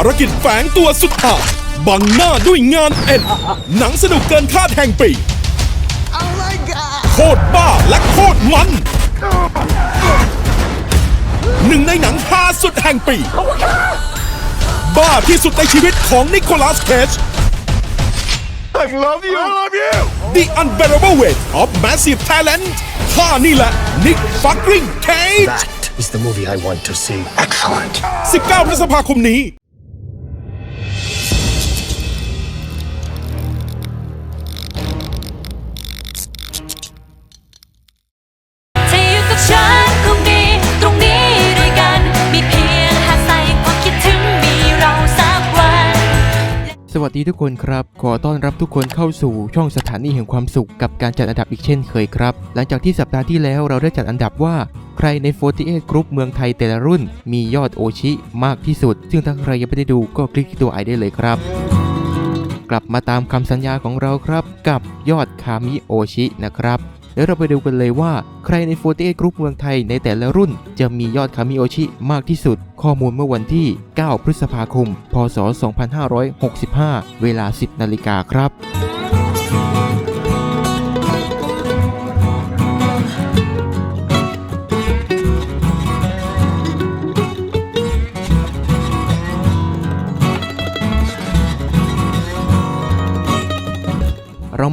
ารกิจแฝงตัวสุดท้ายบังหน้าด้วยงานเอ็นหนังสนุกเกินคาดแห่งปี Oh my god! โคตรบ้าและโคตรมัน หนึ่งในหนังฮาสุดแห่งปี บ้าที่สุดในชีวิตของนิโคลัสเคจ I love you. I love you. The unbearable weight of massive talent ข้านี่แหละนิกฟักริงเคจ That is the movie I want to see. Excellent. 19พฤษภาคมนี้ วัสดีทุกคนครับ ขอต้อนรับทุกคนเข้าสู่ช่องสถานีแห่งความสุขกับการจัดอันดับอีกเช่นเคยครับ หลังจากที่สัปดาห์ที่แล้วเราได้จัดอันดับว่า ใครใน 48 กรุ๊ปเมืองไทยแต่ละรุ่น มียอดโอชิมากที่สุด ซึ่งถ้าใครยังไม่ได้ดูก็คลิกที่ตัวไอได้เลยครับ กลับมาตามคำสัญญาของเราครับ กับยอดคามิโอชินะครับ ดี๋ยวเราไปดูกันเลยว่าใครใน48กรุ๊ปเมืองไทยในแต่ละรุ่น จะมียอดคามิโอชิมากที่สุด ข้อมูลเมื่อวันที่ 9 พฤษภาคม พศ 2565 เวลา 10 นาฬิกาครับ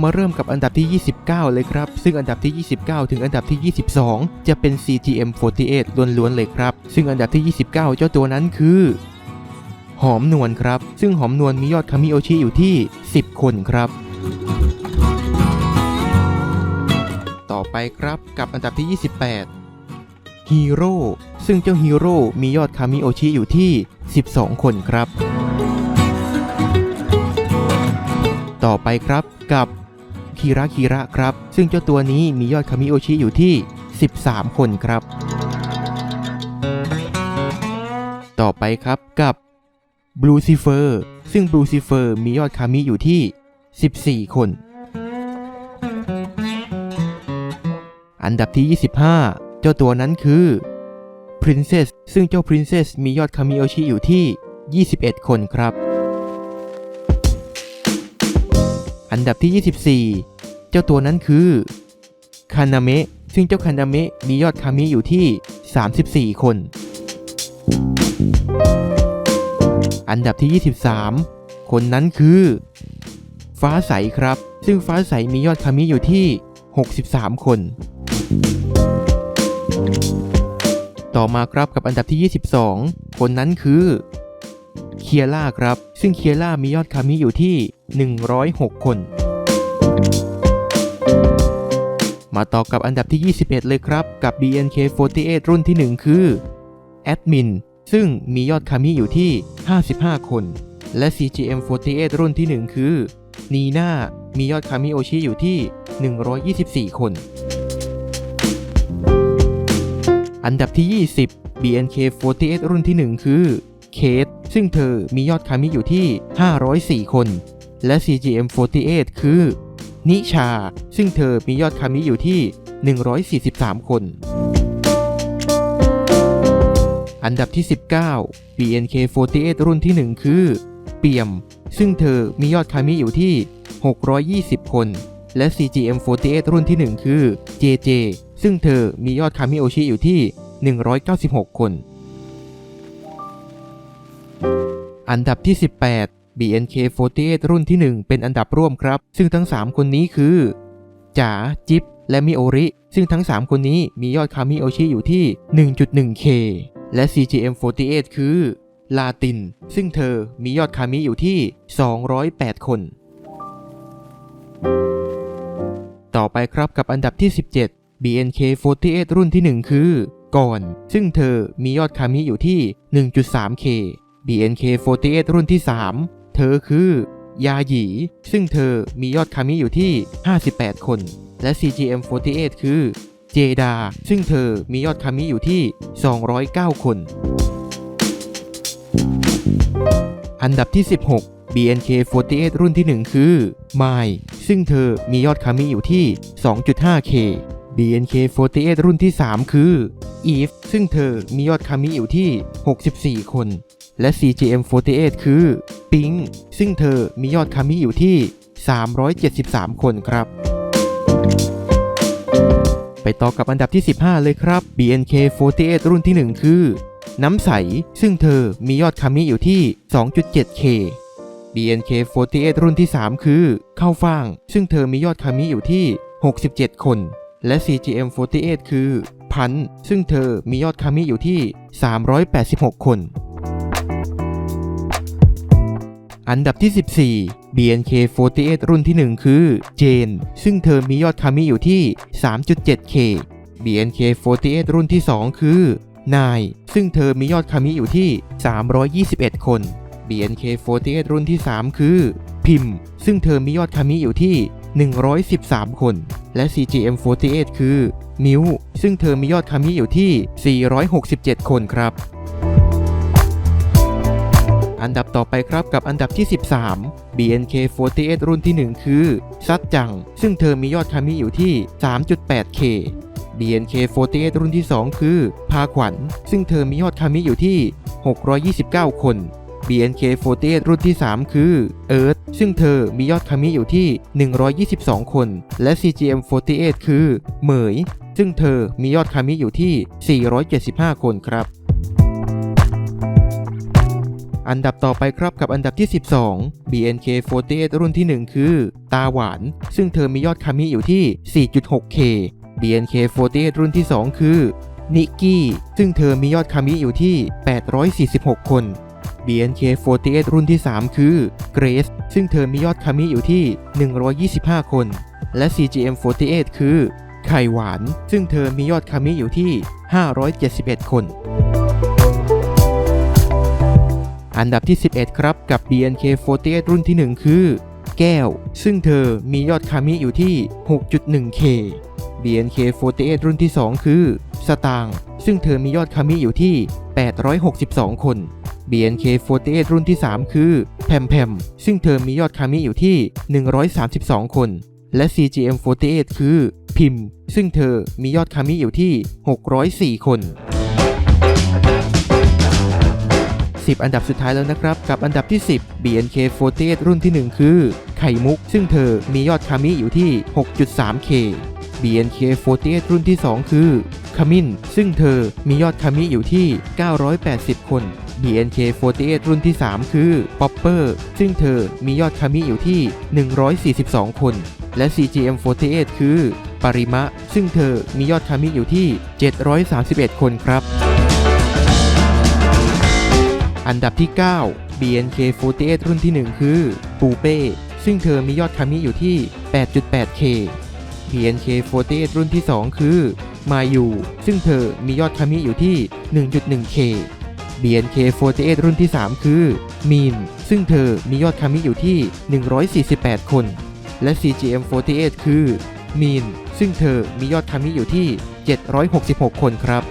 มาเริ่มกับอันดับที่ 29 เลยครับ ซึ่งอันดับที่ 29 ถึงอันดับที่ 22 จะเป็น CGM48 ล้วนๆเลยครับ ซึ่งอันดับที่ 29 เจ้าตัวนั้นคือ หอมนวลครับ ซึ่งหอมนวลมียอดคามิโอชิอยู่ที่ 10 คนครับต่อไปครับกับอันดับที่ 28 ฮีโร่ ซึ่งเจ้าฮีโร่ มียอดคามิโอชิอยู่ที่ 12 คนครับ ต่อไปครับกับ คีระคีระครับ ซึ่งเจ้าตัวนี้มียอดคามิโอชิอยู่ที่ 13 คนครับ ต่อไปครับกับบลูซิเฟอร์ซึ่งบลูซิเฟอร์มียอดคามิอยู่ที่ 14 คน อันดับที่ 25 เจ้าตัวนั้นคือ Princess ซึ่งเจ้า Princess มียอดคามิโอชิอยู่ที่ 21 คนครับ อันดับที่ 24 เจ้าตัวนั้นคือคานาเมะซึ่งเจ้าคานาเมะมียอดคามิอยู่ที่ 34 คน อันดับที่ 23 คนนั้นคือ ฟ้าใสครับ ซึ่งฟ้าใสมียอดคามิอยู่ที่ 63 คน ต่อมาครับกับอันดับที่ 22 คนนั้นคือ เคียร่าครับ ซึ่งเคียร่ามียอดคามิอยู่ที่ 106 คน มาต่อกับอันดับที่ 21 เลยครับ กับ BNK48 รุ่นที่ 1 คือแอดมินซึ่งมียอดคามิอยู่ที่ 55 คน และ CGM48 รุ่นที่ 1 คือนีน่ามียอดคามิโอชิอยู่ที่ 124 คน อันดับที่ 20 BNK48 รุ่นที่ 1 คือ เคทซึ่งเธอมียอดคามิอยู่ที่ 504 คน และ CGM48 คือ นิชา ซึ่งเธอมียอดคามิอยู่ที่ 143 คน อันดับที่ 19 BNK48 รุ่นที่ 1 คือ เปียม ซึ่งเธอมียอดคามิอยู่ที่ 620 คน และ CGM48 รุ่นที่ 1 คือ JJ ซึ่งเธอมียอดคามิโอชิอยู่ที่ 196 คน อันดับที่ 18 BNK48 รุ่นที่ 1 เป็นอันดับร่วมครับ ซึ่งทั้ง 3 คนนี้คือจ๋าจิ๊บและมิโอริ ซึ่งทั้ง 3 คนนี้มียอดคามิโอชิอยู่ที่ 1.1K และ CGM48 คือลาติน ซึ่งเธอมียอดคามิอยู่ที่ 208 คน ต่อไปครับกับอันดับที่ 17 BNK48 รุ่นที่ 1 คือก่อน ซึ่งเธอมียอดคามิอยู่ที่ 1.3K BNK48 รุ่นที่ 3 เธอคือยาหยี ซึ่งเธอมียอดคามิอยู่ที่ 58 คน และ CGM48 คือ เจดา ซึ่งเธอมียอดคามิอยู่ที่ 209 คน อันดับที่ 16 BNK48 รุ่นที่ 1 คือไมซึ่งเธอมียอดคามิอยู่ที่ 2.5K BNK48 รุ่นที่ 3 คือ Eve ซึ่งเธอมียอดคามิอยู่ที่ 64 คน และ CGM48 คือปิงซึ่งเธอมียอดคามิอยู่ที่ 373 คนครับ ไปต่อกับอันดับที่ 15 เลยครับ BNK48 รุ่นที่ 1 คือ น้ำใส ซึ่งเธอมียอดคามิอยู่ที่ 2.7K BNK48 รุ่นที่ 3 คือเข้าฟ่าง ซึ่งเธอมียอดคามิอยู่ที่ 67 คน และ CGM48 คือพัน ซึ่งเธอมียอดคามิอยู่ที่ 386 คน อันดับที่ 14 BNK48 รุ่นที่ 1 คือเจน ซึ่งเธอมียอดคามิอยู่ที่ 3.7K BNK48 รุ่นที่ 2 คือนาย ซึ่งเธอมียอดคามิอยู่ที่ 321 คน BNK48 รุ่นที่ 3 คือ พิมพ์ ซึ่งเธอมียอดคามิอยู่ที่ 113 คน และ CGM48 คือ มิวซึ่งเธอมียอดคามิอยู่ที่ 467 คนครับ อันดับต่อไปครับกับอันดับที่ 13 BNK48 รุ่นที่ 1 คือซัดจัง ซึ่งเธอมียอดคามิอยู่ที่ 3.8K BNK48 รุ่นที่ 2 คือ พาขวัญ ซึ่งเธอมียอดคามิอยู่ที่ 629 คน BNK48 รุ่นที่ 3 คือเอิร์ธซึ่งเธอมียอดคามิอยู่ที่ 122 คน และ CGM48 คือ เหมย ซึ่งเธอมียอดคามิอยู่ที่ 475 คนครับ อันดับต่อไปครับกับอันดับที่ 12 BNK48 รุ่นที่ 1 คือ ตาหวาน ซึ่งเธอมียอดคามิอยู่ที่ 4.6K BNK48 รุ่นที่ 2 คือ นิกกี้ ซึ่งเธอมียอดคามิอยู่ที่ 846 คน BNK48 รุ่นที่ 3 คือเกรซซึ่งเธอมียอดคามิอยู่ที่ 125 คน และ CGM48 คือ ไข่หวาน ซึ่งเธอมียอดคามิอยู่ที่ 571 คน อันดับที่ 11 ครับกับ BNK48 รุ่นที่ 1 คือ แก้ว ซึ่งเธอมียอดคามิอยู่ที่ 6.1K BNK48 รุ่นที่ 2 คือ สตางค์ซึ่งเธอมียอดคามิอยู่ที่ 862 คน BNK48 รุ่นที่ 3 คือแพมแพมซึ่งเธอมียอดคามิอยู่ที่ 132 คน และ CGM48 คือพิมพ์ ซึ่งเธอมียอดคามิอยู่ที่ 604 คน 10 อันดับสุดท้ายแล้วนะครับ กับอันดับที่ 10 BNK48 รุ่นที่ 1 คือ ไข่มุก ซึ่งเธอมียอดคามิอยู่ที่ 6.3K BNK48 รุ่นที่ 2 คือขมิ้น ซึ่งเธอมียอดคามิอยู่ที่ 980 คน BNK48 รุ่นที่ 3 คือ Popper ซึ่งเธอมียอดคามิอยู่ที่ 142 คน และ CGM48 คือ ปริมะ ซึ่งเธอมียอดคามิอยู่ที่ 731 คนครับ อันดับที่ 9 BNK48 รุ่นที่ 1 คือปูเป้ซึ่งเธอมียอดคามิอยู่ที่ 8.8K BNK48 รุ่นที่ 2 คือมายูซึ่งเธอมียอดคามิอยู่ที่ 1.1K BNK48 รุ่นที่ 3 คือมีนซึ่งเธอมียอดคามิอยู่ที่ 148 คน และ CGM48 คือมีนซึ่งเธอมียอดคามิอยู่ที่ 766 คนครับ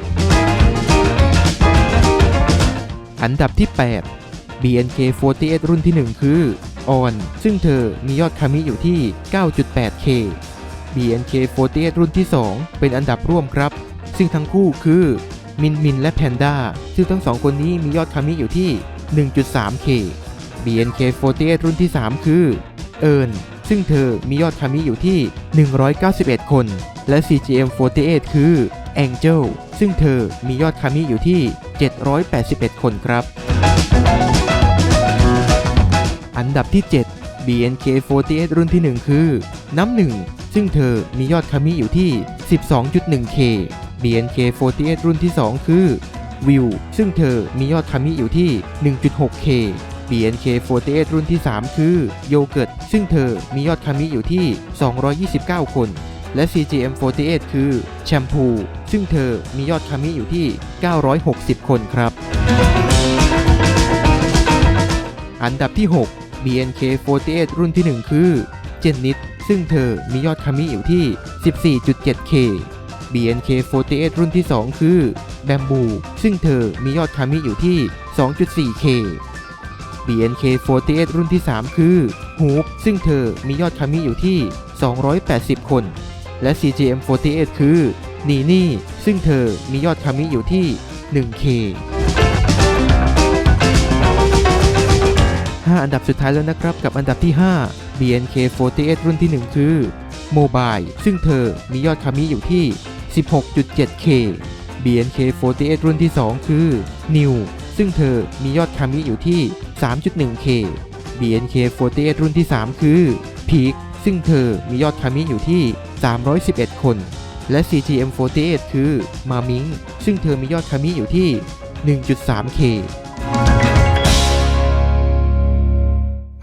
อันดับที่ 8 BNK48 รุ่นที่ 1 คือออน ซึ่งเธอมียอดคามิอยู่ที่ 9.8K BNK48 รุ่นที่ 2 เป็นอันดับร่วมครับ ซึ่งทั้งคู่คือมินมินและแพนด้าซึ่งทั้งสองคนนี้มียอดคามิอยู่ที่ 1.3K BNK48 รุ่นที่ 3 คือเอิร์นซึ่งเธอมียอดคามิอยู่ที่ 191 คน และ CGM48 คือ Angel ซึ่งเธอมียอดคามิอยู่ที่ 781 คนครับ อันดับที่ 7 BNK48 รุ่นที่ 1 คือ น้ำหนึ่ง ซึ่งเธอมียอดคามิอยู่ที่ 12.1K BNK48 รุ่นที่ 2 คือ วิว ซึ่งเธอมียอดคามิอยู่ที่ 1.6K BNK48 รุ่นที่ 3 คือโยเกิร์ตซึ่งเธอมียอดคามิอยู่ที่ 229 คน และ CGM48 คือแชมพู ซึ่งเธอมียอดคามิอยู่ที่ 960 คนครับ อันดับที่ 6 BNK48 รุ่นที่ 1 คือเจนนิดซึ่งเธอมียอดคามิอยู่ที่ 14.7K BNK48 รุ่นที่ 2 คือแบมบู ซึ่งเธอมียอดคามิอยู่ที่ 2.4K BNK48 รุ่นที่ 3 คือฮูปซึ่งเธอมียอดคามิอยู่ที่ 280 คน และ CGM48 คือนีนี่ซึ่งเธอมียอดคามิอยู่ที่ 1K 5 อันดับสุดท้ายแล้วนะครับกับอันดับที่ 5 BNK48 รุ่นที่ 1 คือ Mobile ซึ่งเธอมียอดคามิอยู่ที่ 16.7K BNK48 รุ่นที่ 2 คือ New ซึ่งเธอมียอดคามิอยู่ที่ 3.1K BNK48 รุ่นที่ 3 คือ Peak ซึ่งเธอมียอดคามิอยู่ที่ 311 คน และ CGM48 คือมามิง ซึ่งเธอมียอดคามิอยู่ที่ 1.3K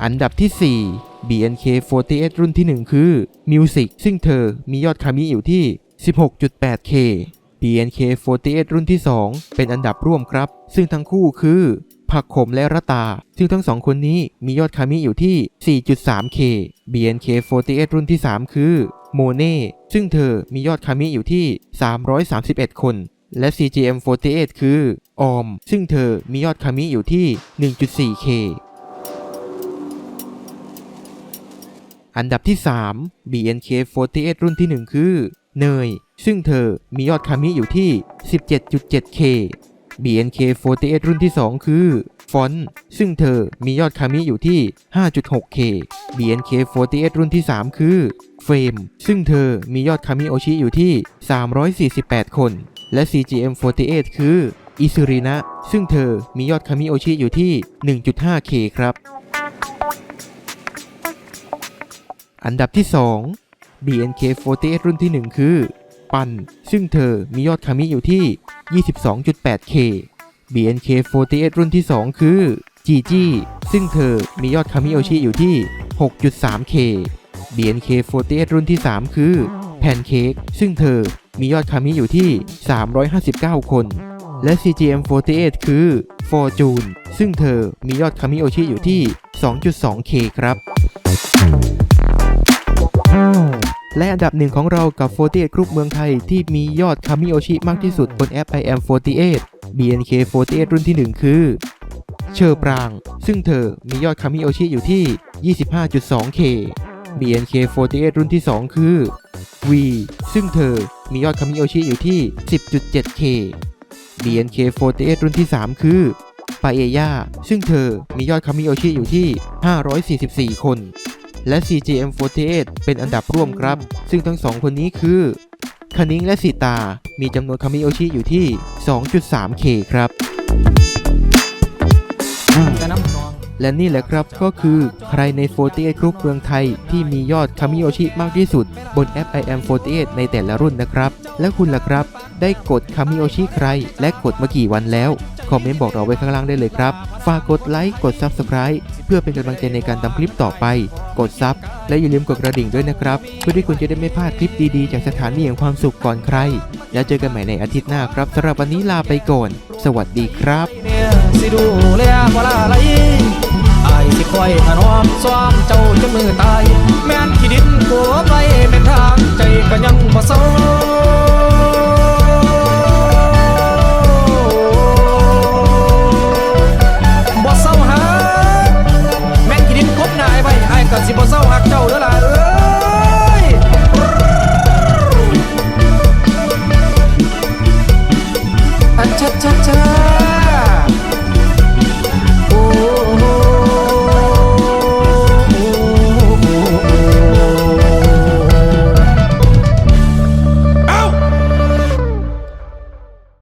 อันดับที่ 4 BNK48 รุ่นที่ 1 คือ Music ซึ่งเธอมียอดคามิอยู่ที่ 16.8K BNK48 รุ่นที่ 2 เป็นอันดับร่วมครับ ซึ่งทั้งคู่คือ ผักขมและระตา ซึ่งทั้งสองคนนี้มียอดคามิอยู่ที่ 4.3K BNK48 รุ่นที่ 3 คือโมเน่ซึ่งเธอมียอดคามิอยู่ที่ 331 คน และ CGM48 คือออม ซึ่งเธอมียอดคามิอยู่ที่ 1.4K อันดับที่ 3 BNK48 รุ่นที่ 1 คือ เนย ซึ่งเธอมียอดคามิอยู่ที่ 17.7K BNK48 รุ่นที่ 2 คือฟอนต์ซึ่งเธอมียอดคามิอยู่ที่ 5.6K BNK48 รุ่นที่ 3 คือเฟรมซึ่งเธอมียอดคามิโอชิอยู่ที่ 348 คน และ CGM48 คืออิซุรินะซึ่งเธอมียอดคามิโอชิอยู่ที่ 1.5K ครับ อันดับที่ 2 BNK48 รุ่นที่ 1 คือ ปัน ซึ่งเธอมียอดคามิอยู่ที่ 22.8K BNK48 รุ่นที่ 2 คือจีจี้ซึ่งเธอมียอดคามิโอชิอยู่ที่ 6.3K BNK48 รุ่นที่ 3 คือแพนเค้กซึ่งเธอมียอดคามิอยู่ที่ 359 คน และ CGM48 คือ Fortune ซึ่งเธอมียอดคามิโอชิอยู่ที่ 2.2K ครับ และอันดับหนึ่งของเรากับ 48 กรุ๊ปเมืองไทยที่มียอดคามิโอชิมากที่สุดบนแอป I am 48 BNK48 รุ่นที่ 1 คือ เชอร์ปราง ซึ่งเธอมียอดคามิโอชิอยู่ที่ 25.2K BNK48 รุ่นที่ 2 คือ V ซึ่งเธอมียอดคามิโอชิอยู่ที่ 10.7K BNK48 รุ่นที่ 3 คือปาเอย่าซึ่งเธอมียอดคามิโอชิอยู่ที่ 544 คน และ CGM48 เป็นอันดับร่วมครับ ซึ่งทั้งสองคนนี้คือคานิงและสีตา มีจำนวนคามิโอชิอยู่ที่ 2.3K ครับ และนี่แหละครับก็คือใครใน 48 กรุ๊ปเมืองไทย ที่มียอดคามิโอชิมากที่สุด บนแอป IM48 ในแต่ละรุ่นนะครับ และคุณล่ะครับ ได้กดคามิโอชิใคร และกดมากี่วันแล้ว อมเมนต์บอกเราไว้ข้างล่างได้เลยครับ ฝากกดไลค์กด Subscribe เพื่อเป็นกำลังใจในการทำคลิปต่อไป กดซับและอย่าลืมกดกระดิ่งด้วยนะครับ เพื่อที่คุณจะได้ไม่พลาดคลิปดีๆ จากสถานีแห่งความสุขก่อนใคร แล้วเจอกันใหม่ในอาทิตย์หน้าครับสำหรับวันนี้ลาไปก่อน สวัสดีครับไอายสิคอยถนอมซ้อมเจ้าจนมือตาย แม่นขี้ดินหัวไปเป็นทางใจก็ยังบ่เศร้า